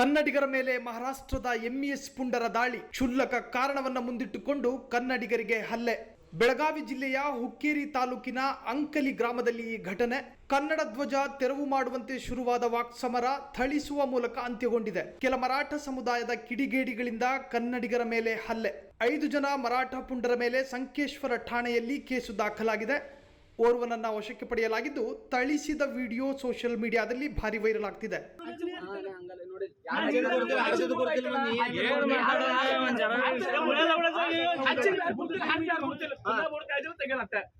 ಕನ್ನಡಿಗರ ಮೇಲೆ ಮಹಾರಾಷ್ಟ್ರದ ಎಂಇಎಸ್ ಪುಂಡರ ದಾಳಿ ಕ್ಷುಲ್ಲಕ ಕಾರಣವನ್ನ ಮುಂದಿಟ್ಟುಕೊಂಡು ಕನ್ನಡಿಗರಿಗೆ ಹಲ್ಲೆ. ಬೆಳಗಾವಿ ಜಿಲ್ಲೆಯ ಹುಕ್ಕೇರಿ ತಾಲೂಕಿನ ಅಂಕಲಿ ಗ್ರಾಮದಲ್ಲಿ ಈ ಘಟನೆ. ಕನ್ನಡ ಧ್ವಜ ತೆರವು ಮಾಡುವಂತೆ ಶುರುವಾದ ವಾಕ್ಸಮರ ಥಳಿಸುವ ಮೂಲಕ ಅಂತ್ಯಗೊಂಡಿದೆ. ಕೆಲ ಮರಾಠ ಸಮುದಾಯದ ಕಿಡಿಗೇಡಿಗಳಿಂದ ಕನ್ನಡಿಗರ ಮೇಲೆ ಹಲ್ಲೆ. ಐದು ಜನ ಮರಾಠ ಪುಂಡರ ಮೇಲೆ ಸಂಕೇಶ್ವರ ಠಾಣೆಯಲ್ಲಿ ಕೇಸು ದಾಖಲಾಗಿದೆ. ಓರ್ವನನ್ನ ವಶಕ್ಕೆ ಪಡೆಯಲಾಗಿದ್ದು, ಥಳಿಸಿದ ವಿಡಿಯೋ ಸೋಷಿಯಲ್ ಮೀಡಿಯಾದಲ್ಲಿ ಭಾರಿ ವೈರಲ್ ಆಗ್ತಿದೆ. चला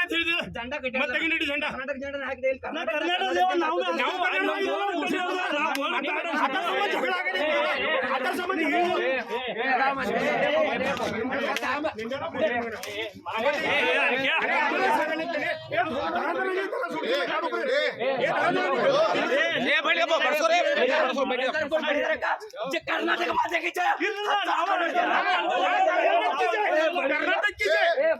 ಕಟ್ಟಿದಾನ ಅಂತ ಹೇಳಿದ್ರು ಜೆಂಡ ಕಟ್ಟಿಲ್ಲ. ಮತ್ತೆ ತೆಗಿ ನಡಿ ಜೆಂಡ ಕರ್ನಾಟಕ ಜೆಂಡ ಹಾಕಿದೆ ಇಲ್ಲಿ ನಾ ಕರ್ನಾಟಕ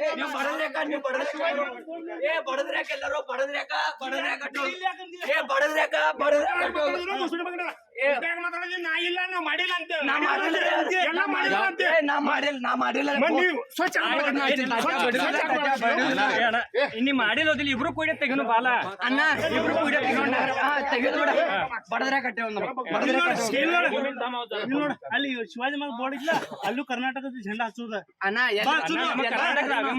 ಏ, ನೀವು ಬಡದ್ರ್ಯಾಕ. ಏ, ಎಲ್ಲರೂ. ನಾ ಇಲ್ಲ ನಾ ಮಾಡಿಲ್ಲ ಅಂತ. ನಾ ಮಾಡಿಲ್ಲ ಎಲ್ಲ ಮಾಡಿಲ್ಲ ಅಂತ. ಏ, ನಾ ಮಾಡಿಲ್ಲ ನಾ ಮಾಡಿಲ್ಲ ಮಂದಿ ಸ್ವಚ್ಛ ಇನ್ನಿ ಮಾಡಿಲ್ಲೋದಿಲ್ಲ ಇಬ್ರು ಕೂಡ ತೆಗೆನು ಬಾಲ. ಅಣ್ಣ ಇಬ್ರು ಕೂಡ ತೆಗೆದು ಬಿಡ. ಬಡದ್ರೆ ಕಟ್ಟೆ ಒಂದು. ಅಲ್ಲಿ ಶಿವಾಜಿ ಮಗ ಬೋರ್ಡ್ ಇಲ್ಲ ಅಲ್ಲೂ ಕರ್ನಾಟಕದ ಜೆಂಡಾ ಹಚ್ಚುದ. ಅಣ್ಣ ಕರ್ನಾಟಕದ